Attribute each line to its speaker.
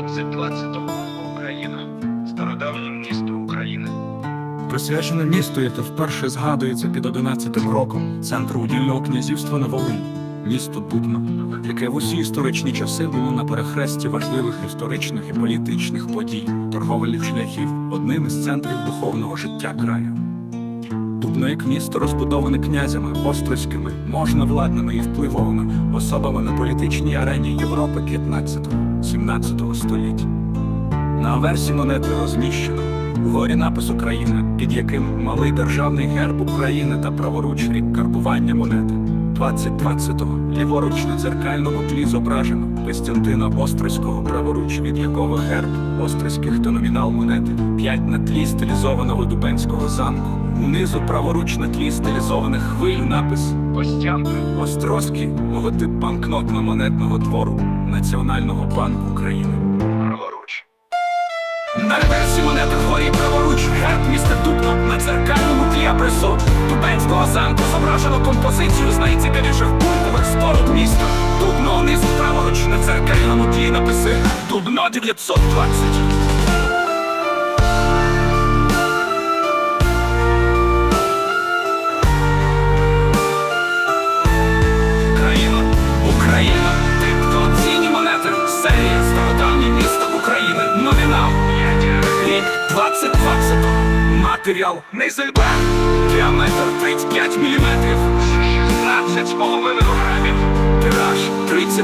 Speaker 1: 2020 Україна. Стародавнє місто України.
Speaker 2: Присвячене місту, яке вперше згадується під 11 роком центру удільного князівства на Волині, місто Дубно, яке в усі історичні часи було на перехресті важливих історичних і політичних подій, торговельних шляхів, одним із центрів духовного життя краю. Дубно як місто розбудоване князями, острозькими, можновладними і впливовими особами на політичній арені Європи 15-17 століття. На версі монети розміщено вгорі напис Україна, під яким малий державний герб України та праворуч рік карбування монети. 2020-го ліворуч на дзеркальному тлі зображено Костянтина Острозького, праворуч від якого герб острозьких та номінал монети, 5 на тлі стилізованого Дубенського замку. Унизу праворуч на тлі стилізованих хвиль напис Костянтин Острозький, логотип банкнотно-монетного твору Національного банку України.
Speaker 1: Праворуч.
Speaker 2: На реверсі монети хворі праворуч герб міста Дубно на дзеркальному тлі присуд Дубенського замку зображено композицію з найцікавіших пунктових споруд міста. Дубно унизу праворуч на дзеркальному тлі написи Дубно 920. Матеріал, Нейзельберг, діаметр 35 мм, 16,5 грамів, тираж 35 тисяч,